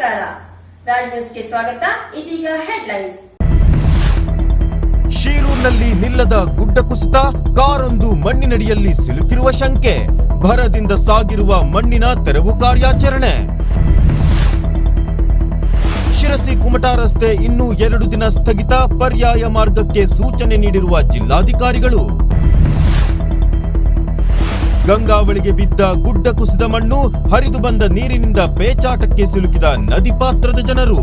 ರಾಜ್ ನ್ಯೂಸ್ಗೆ ಸ್ವಾಗತ. ಇದೀಗ ಹೆಡ್ಲೈನ್ಸ್. ಶೀರೂರ್ನಲ್ಲಿ ನಿಲ್ಲದ ಗುಡ್ಡ ಕುಸಿತ, ಕಾರೊಂದು ಮಣ್ಣಿನಡಿಯಲ್ಲಿ ಸಿಲುಕಿರುವ ಶಂಕೆ, ಭರದಿಂದ ಸಾಗಿರುವ ಮಣ್ಣಿನ ತೆರವು ಕಾರ್ಯಾಚರಣೆ. ಶಿರಸಿ ಕುಮಟಾ ರಸ್ತೆ ಇನ್ನೂ ಎರಡು ದಿನ ಸ್ಥಗಿತ, ಪರ್ಯಾಯ ಮಾರ್ಗಕ್ಕೆ ಸೂಚನೆ ನೀಡಿರುವ ಜಿಲ್ಲಾಧಿಕಾರಿಗಳು. ಗಂಗಾವಳಿಗೆ ಬಿದ್ದ ಗುಡ್ಡ ಕುಸಿದ ಮಣ್ಣು ಹರಿದು ಬಂದ ನೀರಿನಿಂದ ಪೇಚಾಟಕ್ಕೆ ಸಿಲುಕಿದ ನದಿ ಪಾತ್ರದ ಜನರು.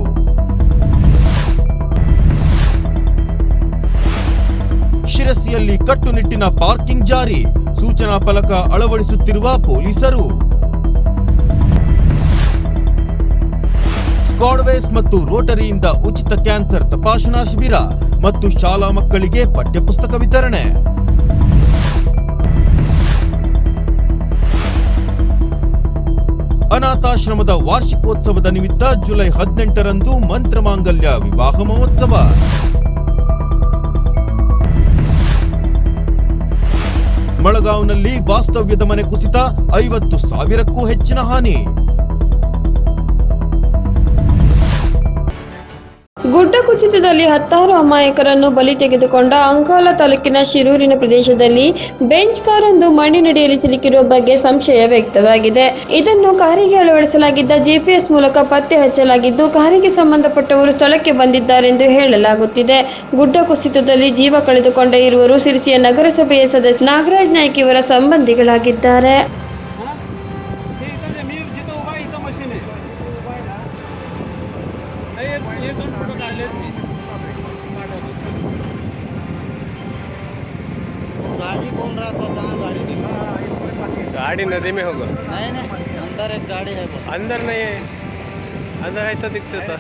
ಶಿರಸಿಯಲ್ಲಿ ಕಟ್ಟುನಿಟ್ಟಿನ ಪಾರ್ಕಿಂಗ್ ಜಾರಿ, ಸೂಚನಾ ಫಲಕ ಅಳವಡಿಸುತ್ತಿರುವ ಪೊಲೀಸರು. ಸ್ಕಾಡ್ವೇಸ್ ಮತ್ತು ರೋಟರಿಯಿಂದ ಉಚಿತ ಕ್ಯಾನ್ಸರ್ ತಪಾಸಣಾ ಶಿಬಿರ ಮತ್ತು ಶಾಲಾ ಮಕ್ಕಳಿಗೆ ಪಠ್ಯಪುಸ್ತಕ ವಿತರಣೆ. ಅನಾಥಾಶ್ರಮದ ವಾರ್ಷಿಕೋತ್ಸವದ ನಿಮಿತ್ತ ಜುಲೈ ಹದಿನೆಂಟರಂದು ಮಂತ್ರಮಾಂಗಲ್ಯ ವಿವಾಹ ಮಹೋತ್ಸವ. ಮಳಗಾವ್ನಲ್ಲಿ ವಾಸ್ತವ್ಯದ ಮನೆ ಕುಸಿತ ಐವತ್ತು ಸಾವಿರಕ್ಕೂ ಹೆಚ್ಚಿನ ಹಾನಿ. ಗುಡ್ಡ ಕುಸಿತದಲ್ಲಿ ಹತ್ತಾರು ಅಮಾಯಕರನ್ನು ಬಲಿ ತೆಗೆದುಕೊಂಡ ಅಂಕೋಲ ತಾಲೂಕಿನ ಶಿರೂರಿನ ಪ್ರದೇಶದಲ್ಲಿ ಬೆಂಚ್ ಕಾರೊಂದು ಮಣ್ಣಿನಡಿಯಲ್ಲಿ ಸಿಲುಕಿರುವ ಬಗ್ಗೆ ಸಂಶಯ ವ್ಯಕ್ತವಾಗಿದೆ. ಇದನ್ನು ಕಾರಿಗೆ ಅಳವಡಿಸಲಾಗಿದ್ದ ಜಿಪಿಎಸ್ ಮೂಲಕ ಪತ್ತೆ ಹಚ್ಚಲಾಗಿದ್ದು, ಕಾರಿಗೆ ಸಂಬಂಧಪಟ್ಟವರು ಸ್ಥಳಕ್ಕೆ ಬಂದಿದ್ದಾರೆಂದು ಹೇಳಲಾಗುತ್ತಿದೆ. ಗುಡ್ಡ ಕುಸಿತದಲ್ಲಿ ಜೀವ ಕಳೆದುಕೊಂಡ ಇರುವರು ಸಿರಿಸಿಯ ನಗರಸಭೆಯ ಸದಸ್ಯ ನಾಗರಾಜ್ ನಾಯ್ಕ ಇವರ ಸಂಬಂಧಿಗಳಾಗಿದ್ದಾರೆ गाड़ी बोल रहा था कहाँ गाड़ी दिखा गाड़ी नदी में होगा. नहीं नहीं. अंदर एक गाड़ी है अंदर नहीं है अंदर है तो दिखते था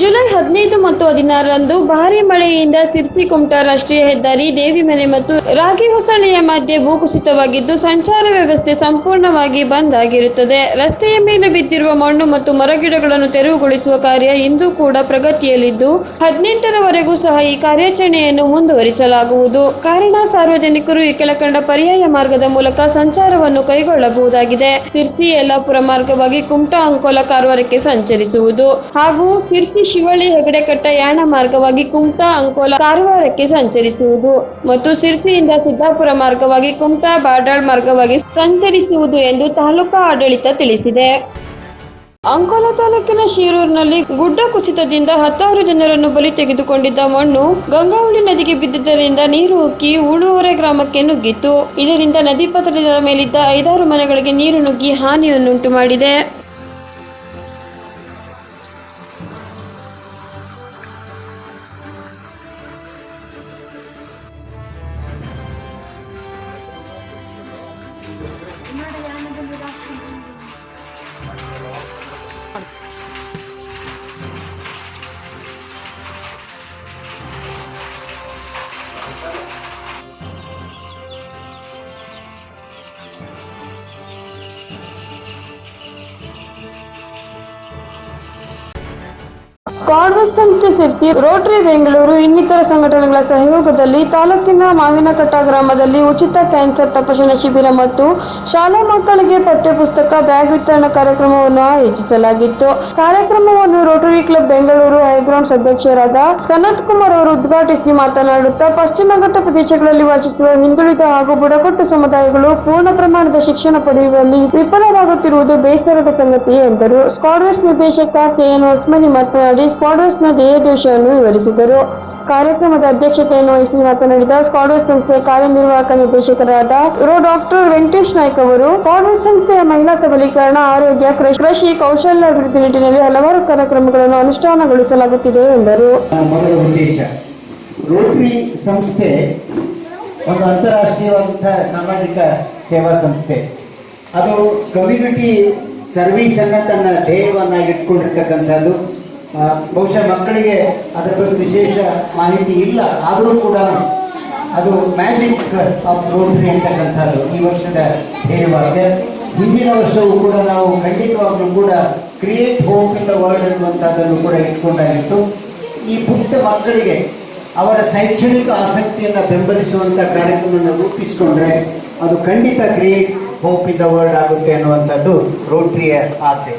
ಜುಲೈ ಹದಿನೈದು ಮತ್ತು ಹದಿನಾರರಂದು ಭಾರಿ ಮಳೆಯಿಂದ ಸಿರ್ಸಿ ಕುಮಟಾ ರಾಷ್ಟ್ರೀಯ ಹೆದ್ದಾರಿ ದೇವಿಮನೆ ಮತ್ತು ರಾಗಿ ಹೊಸಳ್ಳಿಯ ಮಧ್ಯೆ ಭೂಕುಸಿತವಾಗಿದ್ದು ಸಂಚಾರ ವ್ಯವಸ್ಥೆ ಸಂಪೂರ್ಣವಾಗಿ ಬಂದ್ ಆಗಿರುತ್ತದೆ. ರಸ್ತೆಯ ಮೇಲೆ ಬಿದ್ದಿರುವ ಮಣ್ಣು ಮತ್ತು ಮರಗಿಡಗಳನ್ನು ತೆರವುಗೊಳಿಸುವ ಕಾರ್ಯ ಇಂದು ಕೂಡ ಪ್ರಗತಿಯಲ್ಲಿದ್ದು ಹದಿನೆಂಟರವರೆಗೂ ಸಹ ಈ ಕಾರ್ಯಾಚರಣೆಯನ್ನು ಮುಂದುವರಿಸಲಾಗುವುದು. ಕಾರಣ, ಸಾರ್ವಜನಿಕರು ಈ ಕೆಳಕಂಡ ಪರ್ಯಾಯ ಮಾರ್ಗದ ಮೂಲಕ ಸಂಚಾರವನ್ನು ಕೈಗೊಳ್ಳಬಹುದಾಗಿದೆ. ಸಿರ್ಸಿ ಯಲ್ಲಾಪುರ ಮಾರ್ಗವಾಗಿ ಕುಮಟಾ ಅಂಕೋಲ ಕಾರವಾರಕ್ಕೆ ಸಂಚರಿಸುವುದು ಹಾಗೂ ಸಿರ್ಸಿ ಶಿವಳ್ಳಿ ಹೆಗಡೆಕಟ್ಟ ಯಾಣ ಮಾರ್ಗವಾಗಿ ಕುಮಟಾ ಅಂಕೋಲ ಕಾರವಾರಕ್ಕೆ ಸಂಚರಿಸುವುದು ಮತ್ತು ಸಿರ್ಸಿಯಿಂದ ಸಿದ್ದಾಪುರ ಮಾರ್ಗವಾಗಿ ಕುಮಟಾ ಬಾಡಾಳ್ ಮಾರ್ಗವಾಗಿ ಸಂಚರಿಸುವುದು ಎಂದು ತಾಲೂಕಾ ಆಡಳಿತ ತಿಳಿಸಿದೆ. ಅಂಕೋಲ ತಾಲೂಕಿನ ಶಿರೂರಿನಲ್ಲಿ ಗುಡ್ಡ ಕುಸಿತದಿಂದ ಹತ್ತಾರು ಜನರನ್ನು ಬಲಿ ತೆಗೆದುಕೊಂಡಿದ್ದ ಮಣ್ಣು ಗಂಗಾವಳಿ ನದಿಗೆ ಬಿದ್ದಿದ್ದರಿಂದ ನೀರು ಉಕ್ಕಿ ಉಳುವರೆ ಗ್ರಾಮಕ್ಕೆ ನುಗ್ಗಿತ್ತು. ಇದರಿಂದ ನದಿ ಪತ್ರದ ಮೇಲಿದ್ದ ಐದಾರು ಮನೆಗಳಿಗೆ ನೀರು ನುಗ್ಗಿ ಹಾನಿಯನ್ನುಂಟು ಮಾಡಿದೆ. Bunlar da yanında bıraktım. ಸ್ಕ್ವಾಡ್ವಸ್ ಸಂಸ್ಥೆ ಸೇರಿಸಿ ರೋಟರಿ ಬೆಂಗಳೂರು, ಇನ್ನಿತರ ಸಂಘಟನೆಗಳ ಸಹಯೋಗದಲ್ಲಿ ತಾಲೂಕಿನ ಮಾವಿನಕಟ್ಟ ಗ್ರಾಮದಲ್ಲಿ ಉಚಿತ ಕ್ಯಾನ್ಸರ್ ತಪಾಸಣಾ ಶಿಬಿರ ಮತ್ತು ಶಾಲಾ ಮಕ್ಕಳಿಗೆ ಪಠ್ಯಪುಸ್ತಕ ಬ್ಯಾಗ್ ವಿತರಣಾ ಕಾರ್ಯಕ್ರಮವನ್ನು ಆಯೋಜಿಸಲಾಗಿತ್ತು. ಕಾರ್ಯಕ್ರಮವನ್ನು ರೋಟರಿ ಕ್ಲಬ್ ಬೆಂಗಳೂರು ಹೈಗ್ರೌಂಡ್ಸ್ ಅಧ್ಯಕ್ಷರಾದ ಸನತ್ ಕುಮಾರ್ ಅವರು ಉದ್ಘಾಟಿಸಿ ಮಾತನಾಡುತ್ತಾ, ಪಶ್ಚಿಮ ಘಟ್ಟ ಪ್ರದೇಶಗಳಲ್ಲಿ ವಾಸಿಸುವ ಹಿಂದುಳಿದ ಹಾಗೂ ಬುಡಕಟ್ಟು ಸಮುದಾಯಗಳು ಪೂರ್ಣ ಪ್ರಮಾಣದ ಶಿಕ್ಷಣ ಪಡೆಯುವಲ್ಲಿ ವಿಫಲವಾಗುತ್ತಿರುವುದು ಬೇಸರದ ಸಂಗತಿ ಎಂದರು. ಸ್ಕ್ವಾಡ್ವರ್ಸ್ ನಿರ್ದೇಶಕ ಕೆಎನ್ ಹೊಸ್ಮನಿ ಮಾತನಾಡಿ ಸ್ಕ್ವಾಡ್ವರ್ಸ್ನ ಧ್ಯೇಯೋದ್ದೇಶವನ್ನು ವಿವರಿಸಿದರು. ಕಾರ್ಯಕ್ರಮದ ಅಧ್ಯಕ್ಷತೆಯನ್ನು ವಹಿಸಿ ಮಾತನಾಡಿದ ಸ್ಕ್ವಾಡ್ವರ್ಸ್ ಸಂಸ್ಥೆಯ ಕಾರ್ಯನಿರ್ವಾಹಕ ನಿರ್ದೇಶಕರಾದ ರೋ ಡಾಕ್ಟರ್ ವೆಂಕಟೇಶ್ ನಾಯ್ಕ ಅವರು ಸ್ಕ್ವಾಡ್ವರ್ಸ್ ಸಂಸ್ಥೆಯ ಮಹಿಳಾ ಸಬಲೀಕರಣ ಆರೋಗ್ಯ ಕೃಷಿ- ಕೌಶಲ್ಯ ಅಭಿವೃದ್ಧಿ ನಿಟ್ಟಿನಲ್ಲಿ ಹಲವಾರು ಕಾರ್ಯಕ್ರಮಗಳನ್ನು ಅನುಷ್ಠಾನಗೊಳಿಸಲಾಗುತ್ತಿದೆ ಎಂದರು. ರೋಟರಿ ಸಂಸ್ಥೆ ಒಂದು ಅಂತಾರಾಷ್ಟ್ರೀಯವಾದಂತಹ ಸಾಮಾಜಿಕ ಸೇವಾ ಸಂಸ್ಥೆ. ಅದು ಕಮ್ಯುನಿಟಿ ಸರ್ವಿಸ್ ಅನ್ನ ತನ್ನ ಧ್ಯೇಯವನ್ನಾಗಿ ಇಟ್ಕೊಂಡಿರ್ತಕ್ಕಂಥದ್ದು ಆ, ಬಹುಶಃ ಮಕ್ಕಳಿಗೆ ಅದರ ಬಗ್ಗೆ ವಿಶೇಷ ಮಾಹಿತಿ ಇಲ್ಲ. ಆದರೂ ಕೂಡ ಅದು ಮ್ಯಾಜಿಕ್ ಆಫ್ ರೋಟ್ರಿ ಅಂತಕ್ಕಂಥದ್ದು ಈ ವರ್ಷದ ಧ್ಯೇಯವಾಗಿದೆ. ಹಿಂದಿನ ವರ್ಷವೂ ಕೂಡ ನಾವು ಖಂಡಿತವಾಗ್ಲೂ ಕೂಡ create home in the world ಅನ್ನುವಂಥದ್ದನ್ನು ಕೂಡ ಇಟ್ಕೊಂಡಾಗಿತ್ತು. ಈ ಪುಟ್ಟ ಮಕ್ಕಳಿಗೆ ಅವರ ಶೈಕ್ಷಣಿಕ ಆಸಕ್ತಿಯನ್ನು ಬೆಂಬಲಿಸುವಂಥ ಕಾರ್ಯಕ್ರಮವನ್ನು ರೂಪಿಸಿಕೊಂಡ್ರೆ ಅದು ಖಂಡಿತ create hope in the world ಆಗುತ್ತೆ ಅನ್ನುವಂಥದ್ದು ರೋಟ್ರಿಯ ಆಸೆ.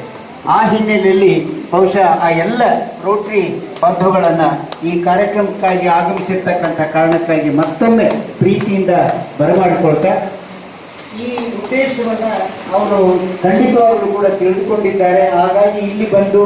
ಆ ಹಿನ್ನೆಲೆಯಲ್ಲಿ ಬಹುಶಃ ಆ ಎಲ್ಲ ರೋಟರಿ ಬಂಧುಗಳನ್ನ ಈ ಕಾರ್ಯಕ್ರಮಕ್ಕಾಗಿ ಆಗಮಿಸಿರ್ತಕ್ಕಂಥ ಕಾರಣಕ್ಕಾಗಿ ಮತ್ತೊಮ್ಮೆ ಪ್ರೀತಿಯಿಂದ ಬರಮಾಡಿಕೊಳ್ತಾ, ಈ ಉದ್ದೇಶವನ್ನ ಅವರು ಖಂಡಿತವಾಗ್ಲೂ ಕೂಡ ತಿಳಿದುಕೊಂಡಿದ್ದಾರೆ. ಹಾಗಾಗಿ ಇಲ್ಲಿ ಬಂದು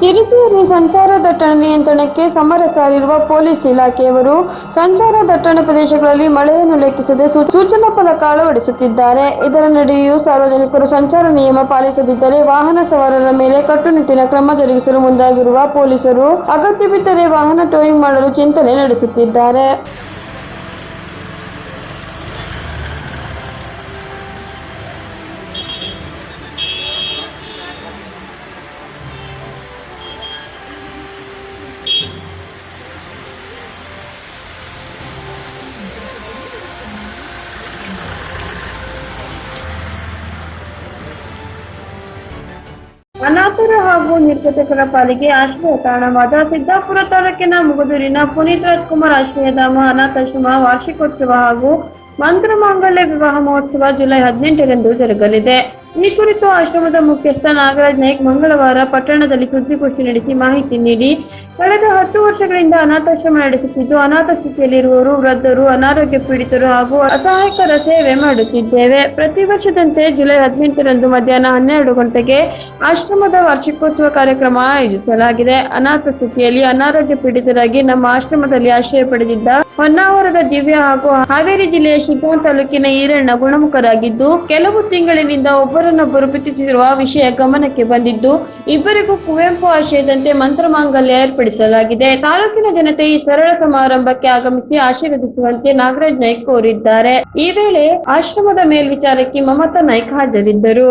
ಸಿರಿಗೆಯಲ್ಲಿ ಸಂಚಾರ ದಟ್ಟಣೆ ನಿಯಂತ್ರಣಕ್ಕೆ ಸಮರ ಸಾರಿರುವ ಪೊಲೀಸ್ ಇಲಾಖೆಯವರು ಸಂಚಾರ ದಟ್ಟಣೆ ಪ್ರದೇಶಗಳಲ್ಲಿ ಮಳೆಯನ್ನು ಲೆಕ್ಕಿಸದೆ ಸೂಚನಾ ಫಲಕ ಅಳವಡಿಸುತ್ತಿದ್ದಾರೆ ಇದರ ನಡುವೆಯೂ ಸಾರ್ವಜನಿಕರು ಸಂಚಾರ ನಿಯಮ ಪಾಲಿಸದಿದ್ದರೆ ವಾಹನ ಸವಾರರ ಮೇಲೆ ಕಟ್ಟುನಿಟ್ಟಿನ ಕ್ರಮ ಜರುಗಿಸಲು ಮುಂದಾಗಿರುವ ಪೊಲೀಸರು ಅಗತ್ಯ ಬಿದ್ದರೆ ವಾಹನ ಟೋಯಿಂಗ್ ಮಾಡಲು ಚಿಂತನೆ ನಡೆಸುತ್ತಿದ್ದಾರೆ. ಅನಾಥರ ಹಾಗೂ ನಿರ್ಗತಿಕರ ಪಾಲಿಗೆ ಆಶ್ರಯ ತಾಣವಾದ ಸಿದ್ದಾಪುರ ತಾಲೂಕಿನ ಮುಗದೂರಿನ ಪುನೀತ್ ರಾಜ್ಕುಮಾರ್ ಆಶ್ರಯಧಾಮ ಅನಾಥಾಶ್ರಮ ವಾರ್ಷಿಕೋತ್ಸವ ಹಾಗೂ ಮಂತ್ರ ಮಾಂಗಲ್ಯ ವಿವಾಹ ಮಹೋತ್ಸವ ಜುಲೈ ಹದಿನೆಂಟರಂದು ಜರುಗಲಿದೆ. ಈ ಕುರಿತು ಆಶ್ರಮದ ಮುಖ್ಯಸ್ಥ ನಾಗರಾಜ್ ನಾಯ್ಕ್ ಮಂಗಳವಾರ ಪಟ್ಟಣದಲ್ಲಿ ಸುದ್ದಿಗೋಷ್ಠಿ ನಡೆಸಿ ಮಾಹಿತಿ ನೀಡಿ, ಕಳೆದ ಹತ್ತು ವರ್ಷಗಳಿಂದ ಅನಾಥಾಶ್ರಮ ನಡೆಸುತ್ತಿದ್ದು, ಅನಾಥ ಸ್ಥಿತಿಯಲ್ಲಿರುವವರು, ವೃದ್ಧರು, ಅನಾರೋಗ್ಯ ಪೀಡಿತರು ಹಾಗೂ ಅಸಹಾಯಕರ ಸೇವೆ ಮಾಡುತ್ತಿದ್ದೇವೆ. ಪ್ರತಿ ವರ್ಷದಂತೆ ಜುಲೈ ಹದಿನೆಂಟರಂದು ಮಧ್ಯಾಹ್ನ ಹನ್ನೆರಡು ಗಂಟೆಗೆ ಆಶ್ರಮದ ವಾರ್ಷಿಕೋತ್ಸವ ಕಾರ್ಯಕ್ರಮ ಆಯೋಜಿಸಲಾಗಿದೆ. ಅನಾಥ ಸ್ಥಿತಿಯಲ್ಲಿ ಅನಾರೋಗ್ಯ ಪೀಡಿತರಾಗಿ ನಮ್ಮ ಆಶ್ರಮದಲ್ಲಿ ಆಶ್ರಯ ಪಡೆದಿದ್ದ ಹೊನ್ನಾವರದ ದಿವ್ಯ ಹಾಗೂ ಹಾವೇರಿ ಜಿಲ್ಲೆಯ ಶಿಗ್ಗಾಂವ್ ತಾಲೂಕಿನ ಈರಣ್ಣ ಗುಣಮುಖರಾಗಿದ್ದು, ಕೆಲವು ತಿಂಗಳಿನಿಂದ ಒಬ್ಬರನ್ನೊಬ್ಬರು ಪ್ರೀತಿಸಿರುವ ವಿಷಯ ಗಮನಕ್ಕೆ ಬಂದಿದ್ದು, ಇಬ್ಬರಿಗೂ ಕುವೆಂಪು ಆಶಯದಂತೆ ಮಂತ್ರ ಮಾಂಗಲ್ಯ ಏರ್ಪಡಿಸಲಾಗಿದೆ. ತಾಲೂಕಿನ ಜನತೆ ಈ ಸರಳ ಸಮಾರಂಭಕ್ಕೆ ಆಗಮಿಸಿ ಆಶೀರ್ವದಿಸುವಂತೆ ನಾಗರಾಜ್ ನಾಯ್ಕ ಕೋರಿದ್ದಾರೆ. ಈ ವೇಳೆ ಆಶ್ರಮದ ಮೇಲ್ವಿಚಾರಕ್ಕೆ ಮಮತಾ ನಾಯ್ಕ ಹಾಜರಿದ್ದರು.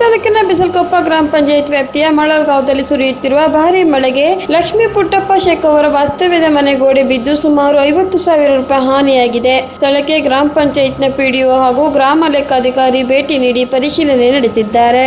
ತಾಲೂಕಿನ ಬಿಸಲ್ಕೊಪ್ಪ ಗ್ರಾಮ ಪಂಚಾಯತ್ ವ್ಯಾಪ್ತಿಯ ಮಳಲ್ಗಾಂವದಲ್ಲಿ ಸುರಿಯುತ್ತಿರುವ ಭಾರಿ ಮಳೆಗೆ ಲಕ್ಷ್ಮೀ ಪುಟ್ಟಪ್ಪ ಶೇಖ್ ಅವರ ವಾಸ್ತವ್ಯದ ಮನೆ ಗೋಡೆ ಬಿದ್ದು ಸುಮಾರು ಐವತ್ತು ಸಾವಿರ ರೂಪಾಯಿ ಹಾನಿಯಾಗಿದೆ. ಸ್ಥಳಕ್ಕೆ ಗ್ರಾಮ ಪಂಚಾಯತ್ನ ಪಿಡಿಒ ಹಾಗೂ ಗ್ರಾಮ ಲೆಕ್ಕಾಧಿಕಾರಿ ಭೇಟಿ ನೀಡಿ ಪರಿಶೀಲನೆ ನಡೆಸಿದ್ದಾರೆ.